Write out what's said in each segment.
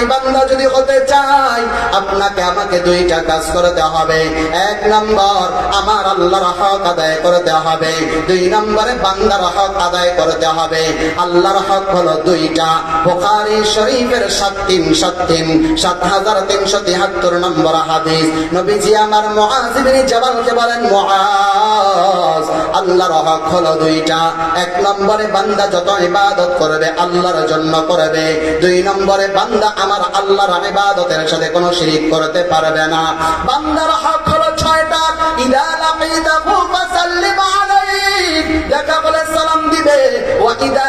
খাঁটি বান্দা যদি হতে চাই আপনাকে আমাকে দুইটা কাজ করতে হবে। এক নম্বর, আমার আল্লাহর হক আদায় করতে হবে। দুই নম্বরে, বান্দার হক আদায় করতে হবে। আল্লাহর হক হলো দুইটা। বুখারী শরীফের সাত তিন সাত তিন, সাত হাজার তিনশো তিহাত্তর নম্বর হাদিস। নবীজি আমার মুআজ ইবনে জাবালকে বলেন, মুআজ, আল্লাহর হক হলো দুইটা। এক নম্বরে, বান্দা যত ইবাদত করবে, আল্লাহর জন্য করবে। দুই নম্বরে, বান্দা আমার আল্লাহর ইবাদতের সাথে কোনো শিরিক করতে পারবে না। বান্দার হক হলো ছয়টা। ইদা লাকিতাহু ফাসাল্লিম আলাইহি বলে সালাম দিবে। ওয়া ইদা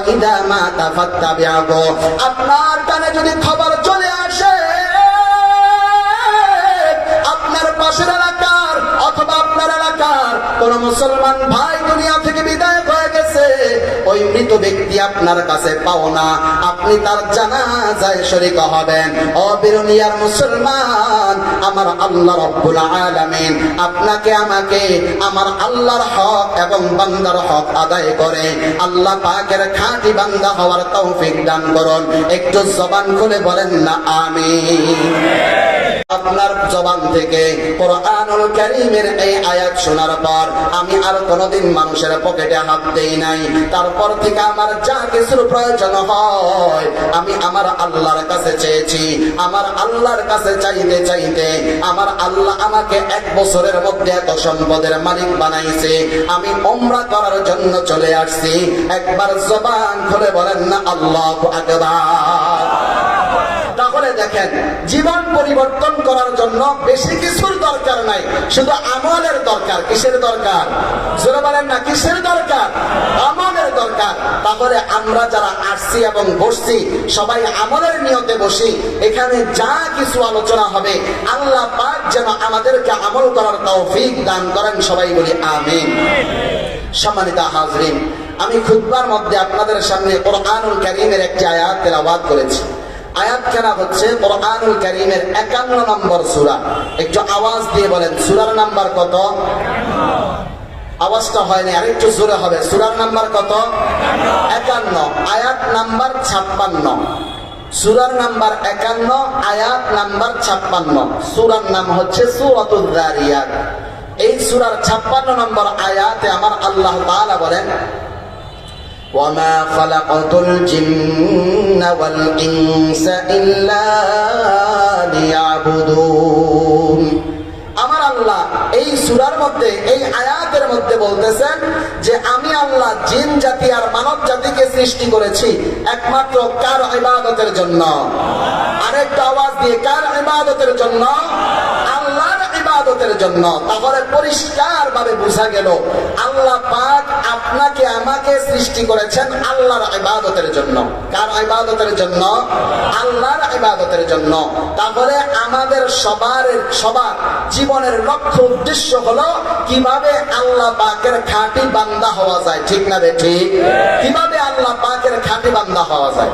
আপনার কানে যদি খবর চলে আসে, আপনার পাশের এলাকার অথবা আপনার এলাকার কোন মুসলমান ভাই দুনিয়া ওই মৃত ব্যক্তি আপনার কাছে পাও না। আপনি তার জানাজায় শরিক হবেন। অবিরনিয়ার মুসলমান, আমার আল্লাহ রব্বুল আলামিন আপনাকে আমাকে আমার আল্লাহর হক এবং বান্দার হক আদায় করে। আল্লাহ পাকের খাঁটি বান্দা হওয়ার তৌফিক দান করুন। একটু জবান খুলে বলেন না, আমিন। আপনার জবান থেকে কোরআনুল কারীমের এই আয়াত শোনার পর আমি আর কোনোদিন মানুষের পকেটে হাত দেই নাই। তারপর থেকে আমার যা কিছুর প্রয়োজন হয়, আমি আমার আল্লাহর কাছে চেয়েছি। আমার আল্লাহর কাছে চাইতে চাইতে আমার আল্লাহ আমাকে এক বছরের মধ্যে এত সম্পদের মালিক বানাইছে। আমি ওমরা করার জন্য চলে আসছি। একবার জবান খুলে বলেন না, আল্লাহ আকবার। তাহলে দেখেন, জীবন পরিবর্তন করার জন্য বেশি কিছুর দরকার নাই, শুধু আমলের দরকার, কিসের দরকার? জোরে বলেন না, কিসের দরকার? আমলের তাহলে আমরা যারা আসছি এবং বসছি, সবাই আমলের নিয়তে বসি। এখানে যা কিছু আলোচনা হবে, আল্লাহ পাক যেন আমাদেরকে আমল করার তৌফিক দান করেন, সবাই বলি আমিন। সম্মানিত হাজরিন, আমি খুতবার মধ্যে আপনাদের সামনে কোরআনুল কারীমের একটি আয়াত তেলাওয়াত করেছি। আয়াত কেনা হচ্ছে কোরআনুল কারীমের একান্ন নম্বর সূরা। একটু আওয়াজ দিয়ে বলেন, সূরার নাম্বার কত? আওয়াজটা হয়নি আরেকটু জোরে হবে সূরার নাম্বার কত একান্ন আয়াত নাম্বার ছাপ্পান্ন সূরার নাম্বার একান্ন আয়াত নাম্বার ছাপ্পান্ন সূরার নাম হচ্ছে সূরাতুল যারিয়াত এই সূরার ছাপ্পান্ন নম্বর আয়াতে আমার আল্লাহ তাআলা বলেন وما خلقت الجن والإنس إلا ليعبدون আমার আল্লাহ এই সুরার মধ্যে, এই আয়াতের মধ্যে বলতেছেন যে আমি আল্লাহ জিন জাতি আর মানব জাতিকে সৃষ্টি করেছি একমাত্র কার ইবাদতের জন্য। আরেকটা আওয়াজ দিয়ে, কার ইবাদতের জন্য? ইবাদতের জন্য। তাহলে পরিষ্কার ভাবে বোঝা গেল, আল্লাহ পাক আপনাকে, আমাকে সৃষ্টি করেছেন আল্লাহর ইবাদতের জন্য। কার ইবাদতের জন্য? আল্লাহর ইবাদতের জন্য। তাহলে আমাদের সবার সবার জীবনের লক্ষ্য উদ্দেশ্য হলো কীভাবে আল্লাহ পাকের খাঁটি বান্দা হওয়া যায়। ঠিক না রে ঠিক? কীভাবে আল্লাহ পাকের খাঁটি বান্দা হওয়া যায়?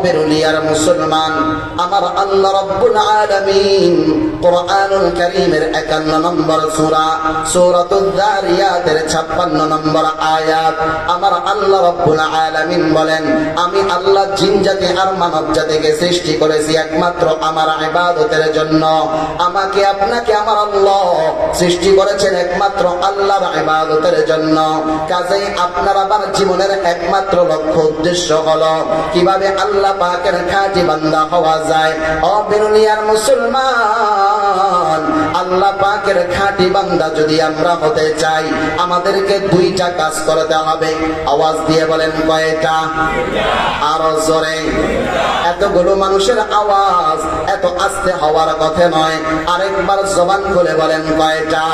অবেরুলিয়ার মুসলমান। আমার আল্লাহ রব্বুল আলামিন কোরআনুল কারীমের 51 নম্বর সূরা সূরাতুল যারিয়াতের 56 নম্বর আয়াত। আমার আল্লাহ রব্বুল আলামিন বলেন, আমি আল্লাহ জিন জাতি আর মানব জাতিকে সৃষ্টি করেছি একমাত্র আমার ইবাদতের জন্য। আমাকে আপনাকে আমার আল্লাহ সৃষ্টি করেছেন একমাত্র আল্লাহর ইবাদতের জন্য। কাজেই আপনার আবার জীবনের একমাত্র লক্ষ্য, উদ্দেশ্য হলো কীভাবে আল্লাহ পাকের খাঁটি বান্দা হওয়া যায়। অবিরুলিয়ার মুসলমান, আল্লাহ পাকের খাঁটি বান্দা যদি আমরা হতে চাই, আমাদেরকে দুইটা কাজ করতে হবে। আওয়াজ দিয়ে বলেন কয়টা? আরও জোরে। এতগুলো মানুষের আওয়াজ এত আস্তে হওয়ার কথা নয়। আরেকবার জবান খুলে বলেন কয়টা?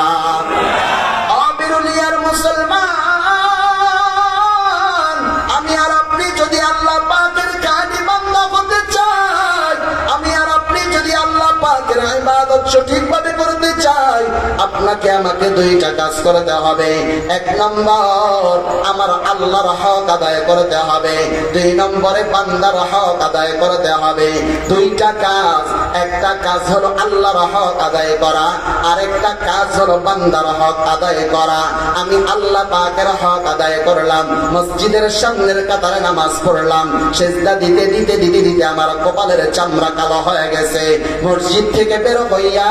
চাই, আপনাকে আমাকে দুইটা কাজ করতে হবে। এক নম্বর, আমার আল্লাহর হক আদায় করতে হবে। দুই নম্বরে হক আদায় করতে হবে। দুইটা কাজ, একটা কাজ হলো আল্লাহর হক আদায় করা, আরেকটা কাজ হলো বান্দার হক আদায় করা। আমি আল্লাহ পাকের হক আদায় করলাম, মসজিদের সামনের কাতারে নামাজ পড়লাম, সেজদা দিতে দিতে দিতে দিতে আমার কপালের চামড়া কালো হয়ে গেছে। মসজিদ থেকে বের হইয়া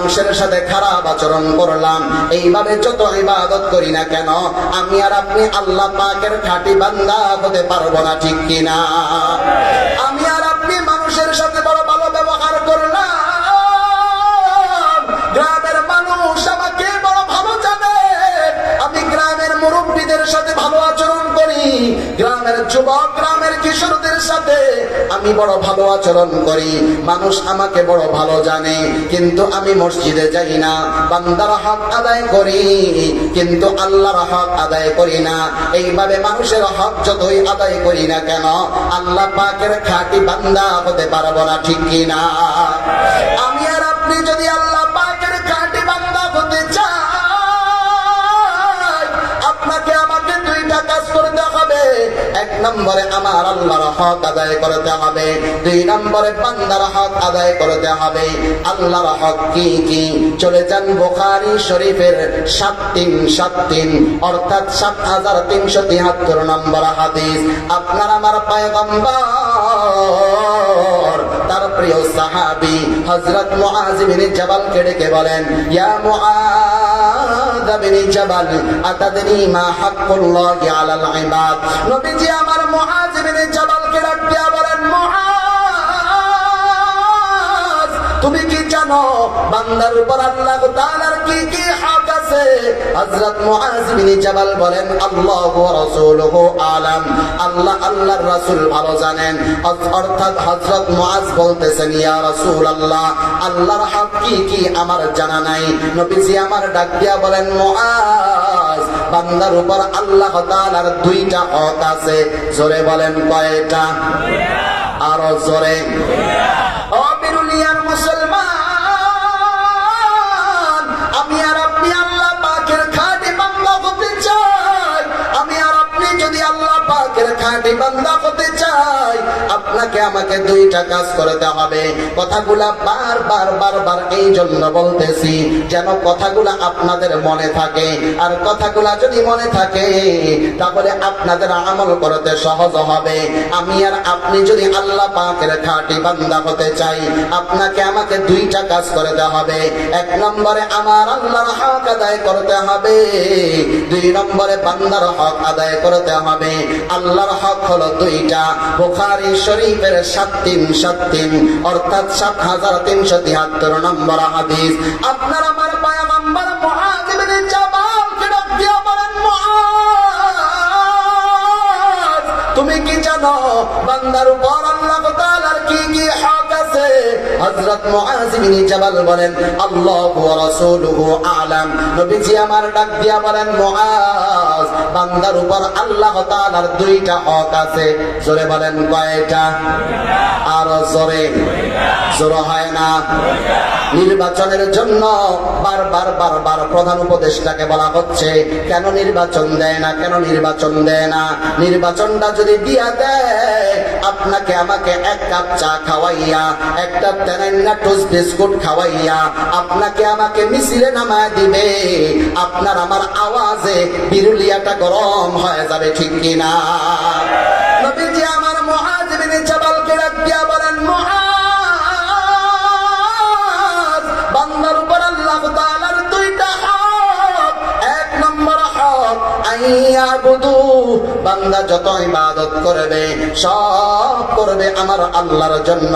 মাংসের সাথে খারাপ আচরণ করলাম। এইভাবে যত ইবাদত করি না কেন, আমি আর আপনি আল্লাহ পাকের খাঁটি বান্দা হতে পারব না, ঠিক কিনা? আমি আর আপনি মানুষের সাথে বড় ভালো ব্যবহার করলাম। গ্রামের মানুষ আমাকে বড় ভালো জানে। আমি গ্রামের মুরব্বীদের সাথে ভালো আচরণ করি। গ্রামের যুবক সাথে আমি বড় ভালো আচরণ করি। মানুষ আমাকে বড় ভালো জানে, কিন্তু আমি মসজিদে যাই না। বান্দার হক আদায় করি, কিন্তু আল্লাহর হক আদায় করি না। এইভাবে মানুষের হক যতই আদায় করি না কেন, আল্লাহ পাকের খাঁটি বান্দা হতে পারব না, ঠিক কিনা আমি আর আপনি যদি আল্লাহ পাকের খাঁটি বান্দা হতে চাই, আপনাকে আমাকে দুইটা কাজ করতে হবে। এক নম্বরে আমার আল্লাহর হক আদায় করতে হবে, দুই নম্বরে বান্দার হক আদায় করতে হবে। আল্লাহর হক কি কি? চলে যান বোখারি শরীফের সাত তিন সাত তিন অর্থাৎ সাত হাজার তিনশো তিয়াত্তর নম্বর হাদিস। আপনার আমার পায়গম্বর, তার প্রিয় সাহাবি হযরত মুআজ বিন জাবাল কে ডেকে বলেন, ইয়া মুআজ বিন জাবাল আতাদরি মা হাক্কুল্লাহি আলাল ইবাদ। নবীজি আমার মুআজ বিন জাবাল কে ডাক দিয়া বলেন মুআজ তুমি কি জানো বান্দার উপর আল্লাহ তাআলার কি কি হক আছে? হযরত মুআজ বিন জাবাল বলেন আল্লাহ ওয়া রাসূলুহু আলাম। আল্লাহ আল্লাহর রাসূল ভালো জানেন। অর্থাৎ হযরত মুআজ বলতেছেন ইয়া রাসূলুল্লাহ আল্লাহর হক কি কি আমার জানা নাই। নবীজি আমার ডাক দিয়া বলেন মুআজ বান্দার উপর আল্লাহ তাআলার দুইটা হক আছে। জোরে বলেন কয়টা? আরও জোরে। ও বিরুলিয়ার মুসলমান আপনাকে আমাকে দুইটা কাজ করতে হবে। কথাগুলা বার বার বার বার এই জন্য বলতেছি, যেন কথাগুলা আপনাদের মনে থাকে। আর কথাগুলা যদি মনে থাকে, তাহলে আপনাদের আমল করতে সহজ হবে। আমি আর আপনি যদি আল্লাহ পাকের খাঁটি বান্দা হতে চাই, আপনাকে আমাকে দুইটা কাজ করতে হবে। এক নম্বরে আমার আল্লাহর হক আদায় করতে হবে। দুই নম্বরে বান্দার হক আদায় করতে হবে। আল্লাহর হক হলো দুইটা। বুখারী শরীফের সাত তিন সাত তিন অর্থাৎ সাত হাজার তিনশো তিয়াত্তর নম্বর হাদিস। আপনার আমার পায়া নম্বর তুমি কি জানো, বান্দার উপর হযরত মুআজ বিন জাবাল বলেন, আল্লাহ ওয়া রাসূলুহু আলাম। নবীজি আমার ডাক দিয়া বলেন, মুআজ, বান্দার উপর আল্লাহ তাআলার দুইটা হক আছে। জোরে বলেন, কয়টা? আর জোরে। জোরে হয় না। নির্বাচনের জন্য বারবার বারবার প্রধান উপদেষ্টাকে বলা হচ্ছে, কেন নির্বাচন দেয় না, কেন নির্বাচন দেয় না? নির্বাচনটা যদি দিয়া দেয়, আপনাকে আমাকে এক কাপ চা খাওয়াইয়া একটা তেনান্না টোস্ট বিস্কুট খাওয়াইয়া, আপনাকে আমাকে মিছিলে নামায় দিবে, আপনার আমার আওয়াজে বিরুলিয়াটা গরম হয়ে যাবে, ঠিক কিনা? দুইটা বান্দা যত ইবাদত করবে সব করবে আমার আল্লাহর জন্য।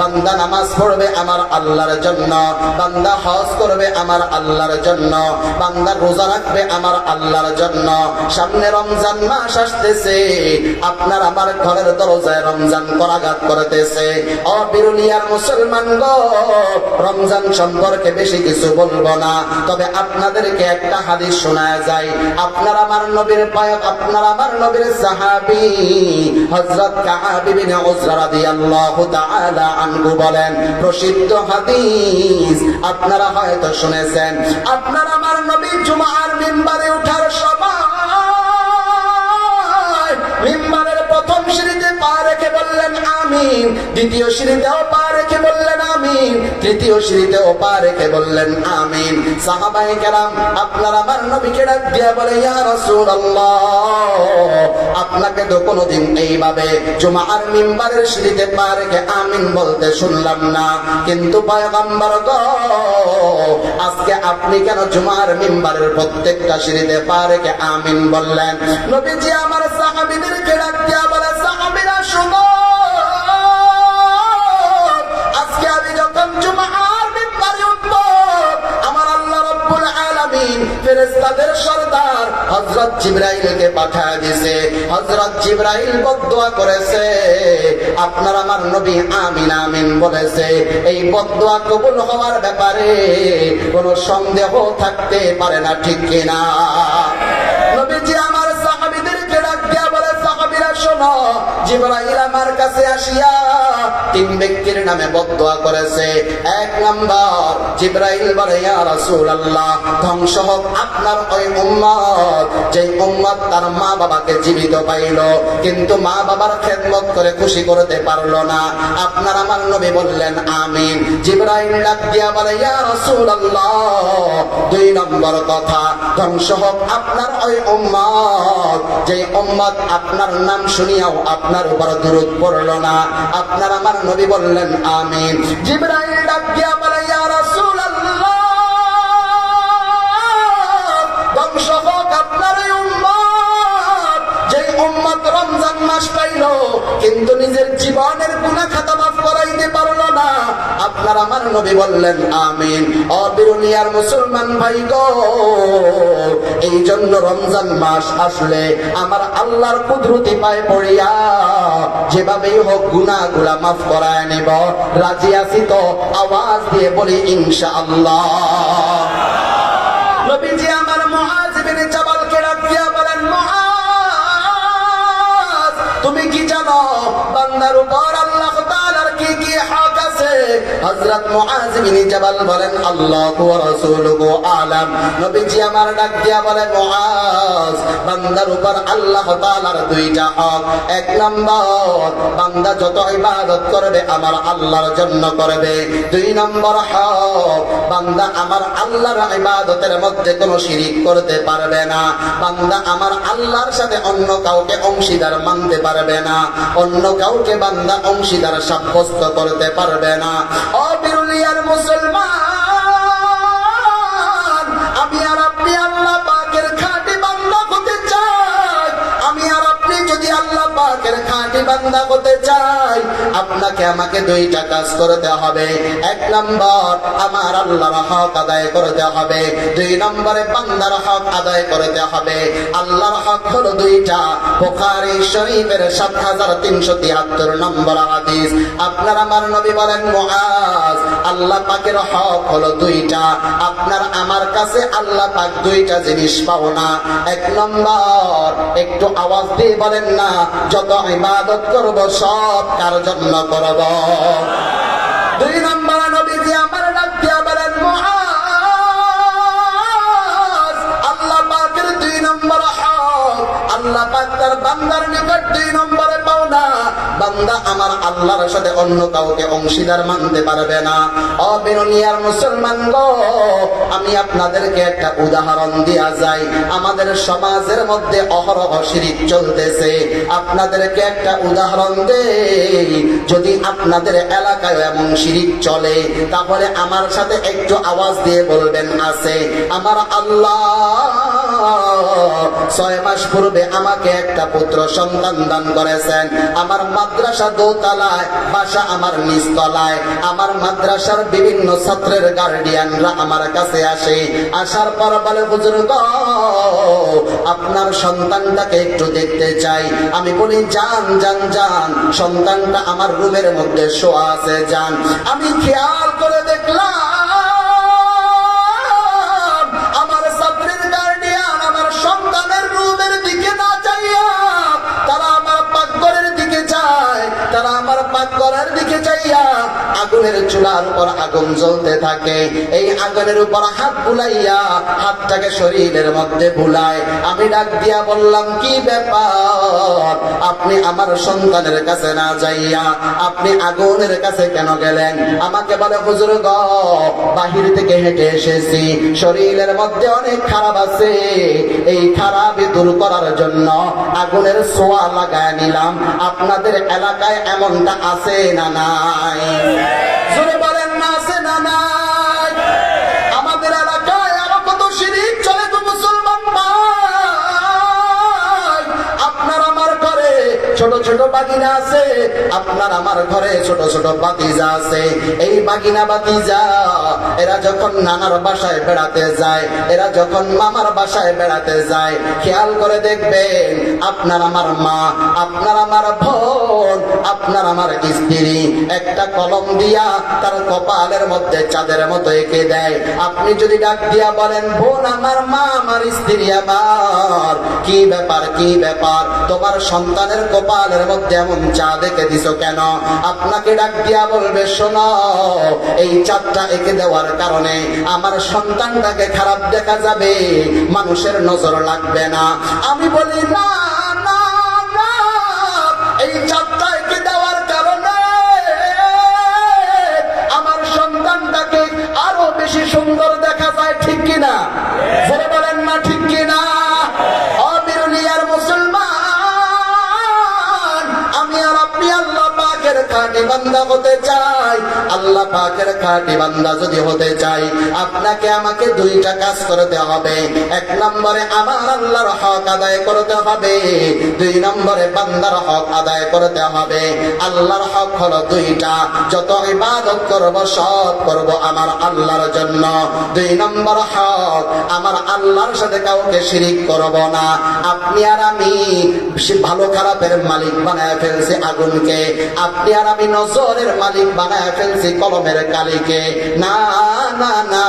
বান্দা নামাজ পড়বে আমার আল্লাহর জন্য। বান্দা হজ করবে আমার আল্লাহর জন্য। বান্দা রোজা রাখবে আমার আল্লাহর জন্য। সামনে রমজান মাস আসতেছে, আপনার আমার ঘরের দরজায় রমজান করাঘাত করতেছে। অবিরুলিয়ার মুসলমান গো, রমজান সম্পর্কে বেশি কিছু বলব না। তবে আপনাদেরকে একটা হাদিস শোনা যায়, আপনার আমার নবীর পায়ক আপনার আমার নবীর সাহাবি, হযরত কাআব ইবনে উজরা রাদিয়াল্লাহু তাআলা আনহু বলেন, প্রসিদ্ধ হাদিস, আপনারা হয়তো শুনেছেন, আপনারা আমার নবী জুমার মিম্বারে ওঠার সময় আমিন। দ্বিতীয় সিঁড়িতেও পা রেখে বললেন আমিন। তৃতীয় সিঁড়িতেও পা রেখে বললেন আমিন। সাহাবাই কেরাম, আপনার আমার নবীকে ডাক দিয়া বলে, ইয়া রাসূলুল্লাহ, আপনাকে তো কোনোদিন এইভাবে জুমার মিম্বারের সিঁড়িতে পা রেখে আমিন বলতে শুনলাম না। কিন্তু পয়গম্বর গো, আজকে আপনি কেন জুমার মিম্বারের প্রত্যেকটা সিঁড়িতে পা রেখে আমিন বললেন? নবীজি আমার সাহাবীদেরকে ডাক দিয়া বলে, সাহাবীরা, শুনো। আলামিন ফেরেশতাদের সরদার হযরত জিবরাইলকে পাঠায় দিয়েছে। হযরত জিবরাইল বদদুয়া করেছে, আপনার আমার নবী আমিন আমিন বলেছে, এই বদদুয়া কবুল হওয়ার ব্যাপারে কোনো সন্দেহ থাকতে পারে না, ঠিক কিনা নবীজি আমার সাহাবীদেরকে ডাক দিয়া বলে, সাহাবীরা শোনো জিবরাইল আমার কাছে আসিয়া তিন ব্যক্তির নামে বদদুয়া করেছে। এক নাম্বার, জিবরাইল বলে, ইয়া রাসূলুল্লাহ, ধ্বংস হোক আপনার ওই উম্মত। উম্মত তার মা বাবাকে জীবিত পাইল, কিন্তু মা বাবার খেদমত করে খুশি করতে পারল না। আপনার আমার নবী বললেন, আমিন। জিবরাইল ডাক দিয়া বলে, ইয়া রাসূলুল্লাহ, দুই নম্বর কথা, ধ্বংস হোক আপনার ওই উম্মত। যে উম্মত আপনার নাম শুনিয়াও আপনার উপর দূরত পড়ল না। আপনার আমার নবী বললেন ধ্বংস হোক আপনার কিন্তু নিজের জীবনের গুণা খাতা আপনার আমার নবী বললেন, আমিন। অবিরুনিয়ার মুসলমান ভাই গো এই জন্য রমজান মাস আসলে আমার আল্লাহর কুদরতি পায় পড়িয়া যেভাবেই হোক গুনাহগুলা মাফ করায় নেব। রাজি আছি তো? আওয়াজ দিয়ে বলি, ইনশাআল্লাহ। নবীজি আমার মুআজ বিন জাবালকে ডাক দিয়া বলেন মুআজ তুমি কি জানো, বান্দার উপর হযরত মুআজ জাবাল বলেন, আল্লাহু ওয়া রাসূলুহু আলাম। নবীজি আমার ডাক দিয়া বলে মুআজ বান্দার উপর আল্লাহ তাআলার দুইটা হক। এক বান্দা যত ইবাদত করবে আমার আল্লাহর জন্য করবে। দুই হক, বান্দা আমার আল্লাহর ইবাদতের মধ্যে কোনো শিরিক করতে পারবে না। বান্দা আমার আল্লাহর সাথে অন্য কাউকে অংশীদার মানতে পারবে না। অন্য কাউকে বান্দা অংশীদার সাব্যস্ত করতে পারবে না। অবিরুলিয়ার মুসলমান। আমি আর আপনি পাকের খাঁটি বান্দা হতে চাই। আপনাকে আমাকে দুইটা কাজ করতে হবে। এক নম্বর, আমার আল্লাহর হক আদায় করতে হবে। দুই নম্বরে, বান্দার হক আদায় করতে হবে। আল্লাহর হক হলো দুইটা। বুখারী শরীফের সাত হাজার তিনশো তিয়াত্তর নম্বর হাদিস। আপনার আমার নবী বলেন, মুআজ, আল্লাহ পাকের হক হলো দুইটা। আপনার আমার কাছে আল্লাহ পাক দুইটা জিনিস পাও না এক নম্বর, একটু আওয়াজ দিয়ে বলেন না যত ইবাদত করব সব কার জন্য করব? দুই নম্বর নবীজি আমার আল্লাহ পাক তার বান্দার নিকট দুই নম্বরে বান্দা আমার আল্লাহর সাথে অন্য কাউকে অংশীদার মানতে পারবে না। অবিরনিয়ার মুসলমান গো, আমি আপনাদেরকে একটা উদাহরণ দেয়া যাই। আমাদের সমাজের মধ্যে অহরহ শিরিক চলতেছে। আপনাদেরকে একটা উদাহরণ যদি আপনাদের এলাকায় এমন শিরিক চলে, তাহলে আমার সাথে একটু আওয়াজ দিয়ে বলবেন আছে। আমার আল্লাহ ছয় মাস পূর্বে আমাকে একটা পুত্র সন্তান দান করেছেন। আমার মাদ্রাসা দোতলায়, বাসা আমার নিচতলায় আমার মাদ্রাসার বিভিন্ন ছাত্রের গার্ডিয়ানরা আমার কাছে আসে। আসার পর বলে, হুজুর আপনার সন্তানটাকে একটু দেখতে চাই। আমি বলি, যান যান যান, সন্তানটা আমার রুমের মধ্যে শোয়া আছে, যান। আমি খেয়াল করে দেখলাম আগুনের চুলার উপর আগুন জ্বলতে থাকে। এই আগুনের উপর হাত বুলাইয়া হাতটাকে শরীরের মধ্যে বুলায়। আমি ডাক দিয়া বললাম, কি ব্যাপার? আপনি আমার সন্তানের কাছে না যাইয়া আপনি আগুনের কাছে কেন গেলেন? আমাকে বলে, হুজুর গ, বাহির থেকে হেঁটে এসেছি। শরীরের মধ্যে অনেক খারাপ আছে। এই খারাপ দূর করার জন্য আগুনের সোয়া লাগায় নিলাম। আপনাদের এলাকায় এমনটা আছে না নাই? জোরে ছোট ছোট বাগিনা আছে, আপনার আমার ঘরে ছোট ছোট বাতিজা আছে। এই বাগিনা বাতিজা এরা যখন নানার বাসায় বেড়াতে যায়, এরা যখন মামার বাসায় বেড়াতে যায়, খেয়াল করে দেখবেন, আপনার আমার মা, আপনার আমার বোন, আপনার আমার স্ত্রী, একটা কলম দিয়া তার কপালের মধ্যে চাঁদের মতো এঁকে দেয়। আপনি যদি ডাক দিয়া বলেন, বোন আমার মা, আমার স্ত্রী আমার, কি ব্যাপার কি ব্যাপার? তোমার সন্তানের কপালের মধ্যে এমন চা দেখে দিছো কেন? আপনাকে ডাক দিয়া বলবে, শোনো, এই চাঁদটা এঁকে দেওয়ার কারণে আমার সন্তানটাকে খারাপ দেখা যাবে, মানুষের নজর লাগবে না। আমি বলি, না না না, এই চাঁদটা এঁকে দেওয়ার কারণে আমার সন্তানটাকে আরও বেশি সুন্দর দেখা যায়, ঠিক কিনা? বান্দা হতে চাই আল্লাহ পাকের খাঁটি বান্দা যদি হতে চাই, আপনাকে আমাকে দুইটা কাজ করতে হবে। এক নম্বরে আমার আল্লাহর হক আদায় করতে হবে, দুই নম্বরে বান্দার হক আদায় করতে হবে। আল্লাহর হক হলো দুইটা, যত ইবাদত করব, সব করব আমার আল্লাহর জন্য। দুই নম্বর হক, আমার আল্লাহর সাথে কাউকে শিরিক করব না। আপনি আর আমি ভালো খারাপের মালিক বানায় ফেলছি আগুনকে। আপনি আর আমি নজরের মালিক বানায় ফেলছি কলমের কালিকে, না না না,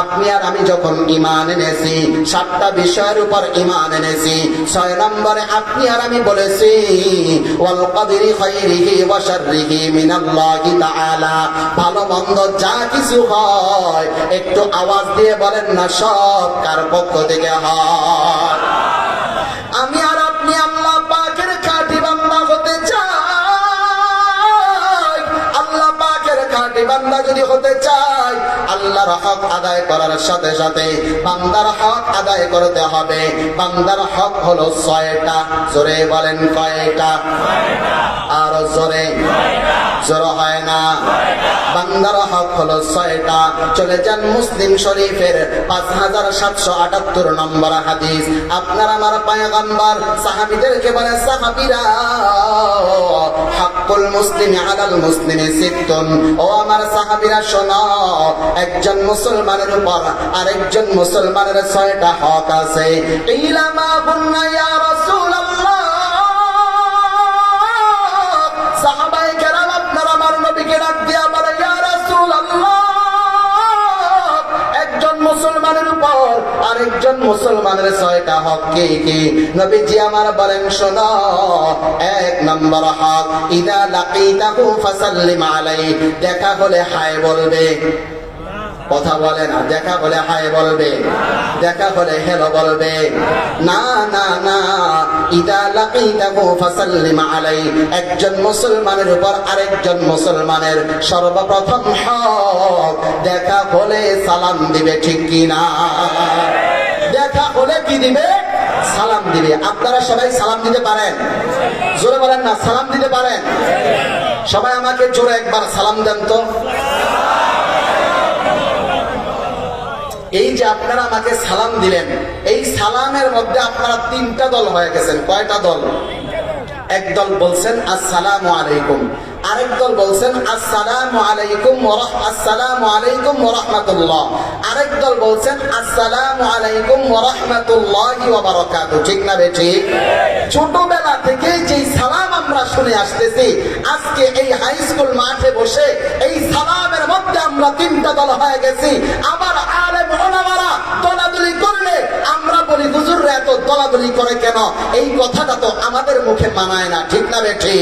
আপনি আর আমি যখন ইমান এনেছি, সাতটা বিষয়ের উপর ইমান এনেছি, ছয় নম্বরে আপনি আর আমি বলেছি, ওয়াল কাদিরি খাইরিহি ওয়া শাররিহি মিনাল্লাহি তাআলা, ভালো মন্দ যা কিছু হয়, একটু আওয়াজ দিয়ে বলেন না, সব কার পক্ষ থেকে হয়। বান্দা যদি হতে চাই আল্লাহর হক আদায় করার সাথে সাথে বান্দার হক আদায় করতে হবে। বান্দার হক হলো ছয়টা। জোরে বলেন কয়টা? আর জোরে? জোর হয় না। বান্দার হক হলো ছয়টা। চলে যান মুসলিম শরীফের পাঁচ হাজার সাতশো আটাত্তর নম্বর হাদিস। আপনার আমার পায়গাম্বার, সাহাবিদেরকে বলে, সাহাবিরা, হাক্কুল মুসলিম আলাল মুসলিমে সিত্তুন। ও আমার সাহাবিরা, শোনো, একজন মুসলমানের উপর, আরেকজন মুসলমানের ছয়টা হক আছে। একজন মুসলমানের উপর, আরেকজন মুসলমানের ছয়টা হক কি কি? নবীজি আমার বলেন, শোনো, এক নম্বর হক, ইদা লাকিতাহু ফাসাল্লিম আলাইহি দেখা হলে হায় বলবে। কথা বলে না, দেখা হলে হায় বলবে, দেখা বলে হেলো বলবে। না না না, ইদা ফাসাল্লিম আলাইহি একজন মুসলমানের উপর আরেকজন মুসলমানের সর্বপ্রথম হক, দেখা হলে সালাম দিবে ঠিক কি না দেখা হলে কি দিবে? সালাম দিবে। আপনারা সবাই সালাম দিতে পারেন। জোরে বলেন না, সালাম দিতে পারেন। সবাই আমাকে জোরে একবার সালাম দেন তো। এই যে আপনারা আমাকে সালাম দিলেন, এই সালামের মধ্যে আপনারা তিনটা দল হয়ে গেছেন। কয়টা দল? এক দল বলছেন, আসসালাম আলাইকুম। আরেক দল বলছেন, আসসালাম আলাইকুম আসসালাম আলাইকুম রাহমাতুল্লাহ। আরেক দল বলছেন, আসসালামু আলাইকুম ওয়া রাহমাতুল্লাহি ঠিক না বে ঠিক? ছোটবেলা থেকে যে সালাম আমরা শুনে আসতেছি, আজকে এই হাই স্কুল মাঠে বসে এই সালামের মধ্যে আমরা তিনটা দল হয়ে গেছি। আবার আলেম ওলামারা দলাদলি আমরা বলি, হুজুররা এত দলাদলি করে কেন? এই কথাটা তো আমাদের মুখে মানায় না। ঠিক না বেঠি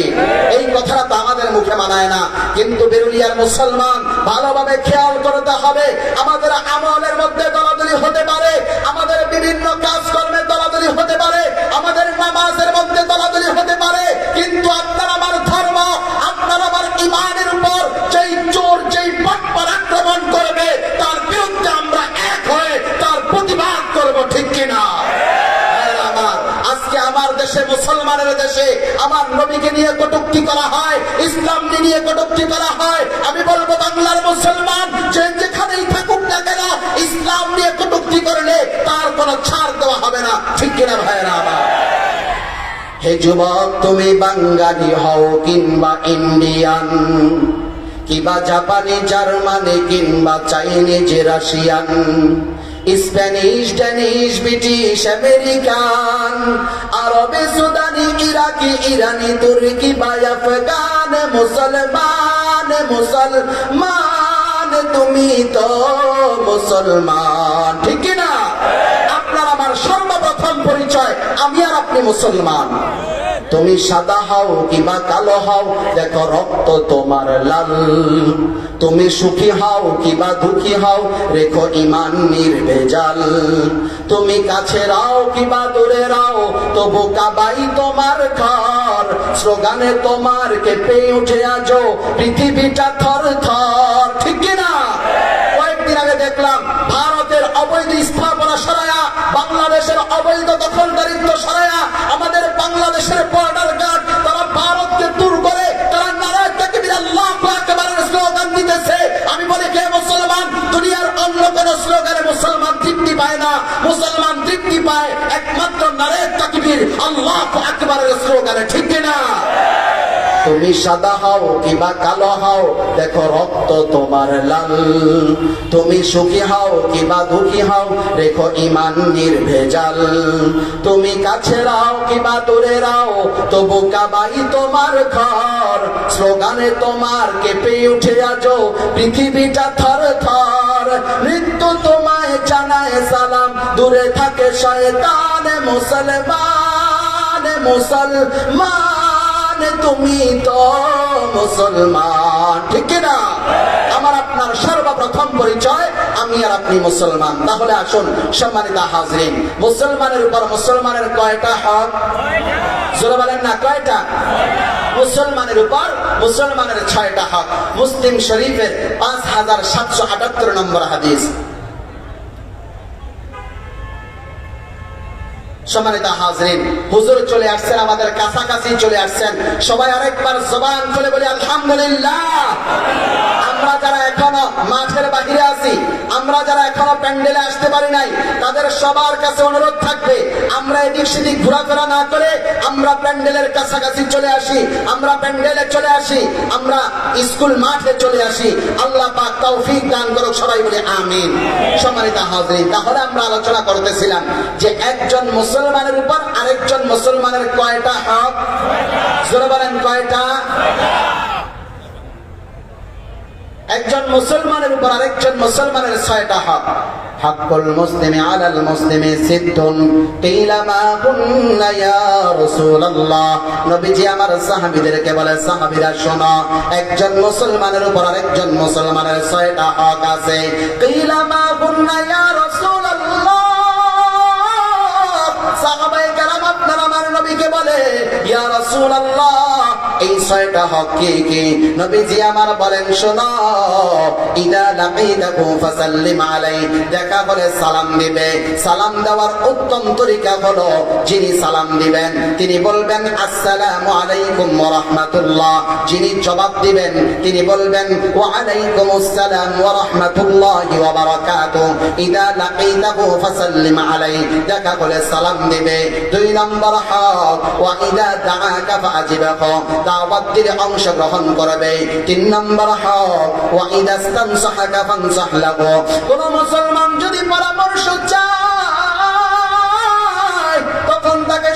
এই কথাটা তো আমাদের মুখে মানায় না। কিন্তু বেরুলিয়ার মুসলমান ভালোভাবে খেয়াল করতে হবে, আমাদের আমলের মধ্যে দলাদলি হতে পারে, আমাদের বিভিন্ন কাজকর্মে দলাদলি হতে পারে, আমাদের নামাজের মধ্যে দলাদলি হতে পারে, কিন্তু দেশে, মুসলমানের দেশে আমার নবীকে নিয়ে কটুক্তি করা হয়, ইসলামকে নিয়ে কটুক্তি করা হয়। আমি বলব, বাংলার মুসলমান যেখানেই থাকুক না কেন, ইসলাম নিয়ে কটুক্তি করলে তার কোনো ছাড় দেওয়া হবে না। ঠিক কিনা ভাইয়েরা আমার? হে যুবক, তুমি বাঙালি হও কিংবা ইন্ডিয়ান, কিবা জাপানি, জার্মানি, কিংবা Chinese, Russian. Spanish, Danish, British, American, আরবে, সুদানি, ইরাকি, ইরানি, তুর্কি বা আফগান, মুসলমান মুসলমান, তুমি তো মুসলমান, ঠিক না আপনার আমার সর্বপ্রথম পরিচয়, আমি আর আপনি মুসলমান। তুমি সাদা হও কিবা কালো হও, দেখো রক্ত তোমার লাল। তুমি সুখী হও কিবা দুঃখী হও, রেখো ইমান নির্ভেজাল। তুমি কাছে রাও কিবা দূরে রাও, তবু কাবাই তোমার ঘর। স্লোগানে তোমার কেঁপে উঠে আজো পৃথিবীটা থর থর ঠিক কিনা? কয়েকদিন আগে দেখলাম, ভারতের অবৈধ স্থাপনা সরায়া বাংলাদেশের অবৈধ দখলদারিত্ব সরায়া আমাদের বাংলাদেশের বর্ডার গার্ড তারা ভারতকে দূর করে, তারা নারায় তাকবীর স্লোগান দিতেছে। আমি বলি কে মুসলমান, দুনিয়ার অন্য কোন স্লোগানে মুসলমান তৃপ্তি পায় না। মুসলমান তৃপ্তি পায় একমাত্র নারায় তাকবীর আল্লাহু আকবারের স্লোগানে, ঠিক না তুমি সাদা হও কিবা কালো হও, দেখো রক্ত তোমার লাল। তুমি সুখী হও কিবা দুঃখী হও, রেখো ইমান নির্ভেজাল। তুমি কাছে রাও কিবা দূরে রাও, তবু কাবাই তোমার ঘর। স্লোগানে তোমার কেঁপে উঠে আজো পৃথিবীটা থর থর। মৃত্যু তোমায় জানায় সালাম, দূরে থাকে শয়তান, মুসলমান মুসলমান। তুমি তো মুসলমান। ঠিক না আমার আপনার সর্বপ্রথম পরিচয়, আমি আর আপনি মুসলমান। তাহলে আসুন, সম্মানিত হাজরিন, মুসলমানের উপর মুসলমানের কয়টা হক? জোরে বলেন না, কয়টা? মুসলমানের উপর মুসলমানের ছয়টা হক। মুসলিম শরীফের পাঁচ হাজার সাতশো আটাত্তর নম্বর হাদিস। সম্মানিত হাজরিন, হুজুর চলে আসছেন, আমাদের কাছাকাছি চলে আসছেন। সবাই আরেকবার জবান চলে বলি, আলহামদুলিল্লাহ। আমরা যারা এখনও প্যান্ডেলে আসতে পারি নাই, তাদের সবার কাছে অনুরোধ থাকবে, আমরা এদিক সেদিক ঘোরাফেরা না করে আমরা প্যান্ডেলের কাছাকাছি চলে আসি, আমরা প্যান্ডেলে চলে আসি, আমরা স্কুল মাঠে চলে আসি। আল্লাহ পাক তৌফিক দান করুক সবাই বলে, আমিন। সম্মানিত হাজরিন, তাহলে আমরা আলোচনা করতেছিলাম যে একজন মুসলমানের উপর আরেকজন মুসলমানের কয়টা হক? জোরে বলেন, কয়টা? একজন মুসলমানের উপর আরেকজন মুসলমানের ছয়টা হক। হাক্কুল মুসলিমি আলাল মুসলিমি সিদ্ধুন কিলা মা কুন্না ইয়া রাসূলুল্লাহ। নবীজি আমার সাহাবীদেরকে বলে, সাহাবীরা, শোনো, একজন মুসলমানের উপর আরেকজন মুসলমানের ছয়টা হক আছে। কিলা মা কুন্না ইয়া রাসূলুল্লাহ। সাহাবায়ে কেরাম আপনারা আমার নবীকে বলে, ইয়া রাসূলুল্লাহ এই ছয়টা হক কি কি? নবীজি আমার বলেন, শোনো, ইদা লাকিতাহু ফাসাল্লিম আলাই। দেখা হলে সালাম দিবে। সালাম দেওয়ার উত্তম তরিকা হলো, যিনি সালাম দিবেন, তিনি বলবেন, আসসালামু আলাইকুম ওয়া রাহমাতুল্লাহ। যিনি জবাব দিবেন, তিনি বলবেন, ওয়া আলাইকুম আসসালাম ওয়া রাহমাতুল্লাহি ওয়া বারাকাতুহু। ইদা লাকিতাহু ফাসাল্লিম আলাই। দেখা হলে সালাম দিবে। দুই নম্বর হক, ওয়া ইদা দাআকা ফাআজিবাহু। দাওয়াত দিলে অংশগ্রহণ করবে। তিন নম্বর হক ওয়া সাহাকা ফানসাহ লাগো কোন মুসলমান যদি পরামর্শ চায়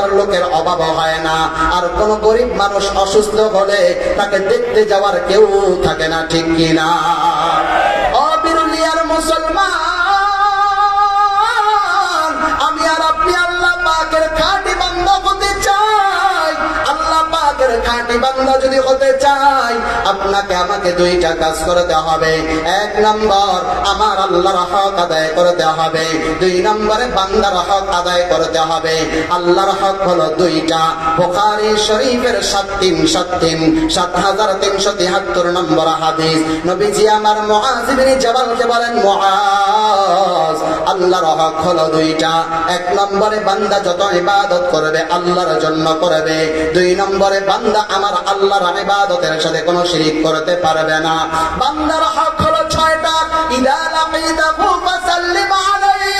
যাওয়ার লোকের অভাব হয় না। আর কোন গরিব মানুষ অসুস্থ হলে তাকে দেখতে যাওয়ার কেউ থাকে না, ঠিক কিনা? অবিরুলিয়ার মুসলমান, আমি আর আপনি আল্লাহ পাকের খাটি বন্ধ হতে চাই। পাকের খাঁটি বান্দা যদি হতে চাই আপনাকে আমাকে দুইটা কাজ করতে হবে। এক নম্বর, আমার আল্লাহর হক আদায় করতে হবে। দুই নম্বরে, বান্দার হক আদায় করতে হবে। আল্লাহর হক হলো দুইটা। বুখারী শরীফের সাত তিন সাত তিন সাত হাজার তিনশো তিহাত্তর নম্বর হাদিস। নবীজি আমার মুআজিবিনী জবালকে বলেন, মুআজ, আল্লাহর হক হলো দুইটা। এক নম্বরে, বান্দা যত ইবাদত করবে, আল্লাহর জন্য করবে। দুই নম্বরে বান্দা আমার আল্লাহর ইবাদতের সাথে কোনো শিরিক করতে পারবে না। বান্দার হক হলো ছয়টা। ইদা লাকিতাহু ফাসাল্লিম আলাইহি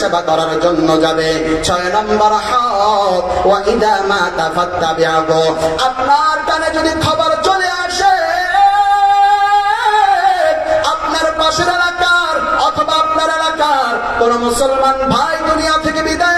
সেবা করার জন্য যাবে। ছয় নম্বর হক ও ইদা মাতা বিয়াগো আপনার কানে যদি খবর চলে আসে, আপনার পাশের এলাকার অথবা আপনার এলাকার কোন মুসলমান ভাই দুনিয়া থেকে বিদায়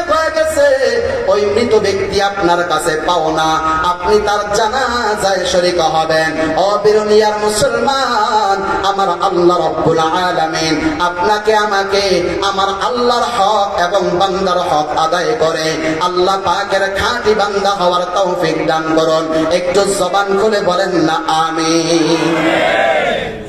মৃত ব্যক্তি আপনার কাছে পাও না। আপনি তার জানাজায় শরীক হবেন। অবিরনিয়ার মুসলমান, আমার আল্লাহ রব্বুল আলামিন আপনাকে আমাকে আমার আল্লাহর হক এবং বান্দার হক আদায় করে। আল্লাহ পাকের খাঁটি বান্দা হওয়ার তৌফিক দান করুন। একটু জবান খুলে বলেন না, আমিন।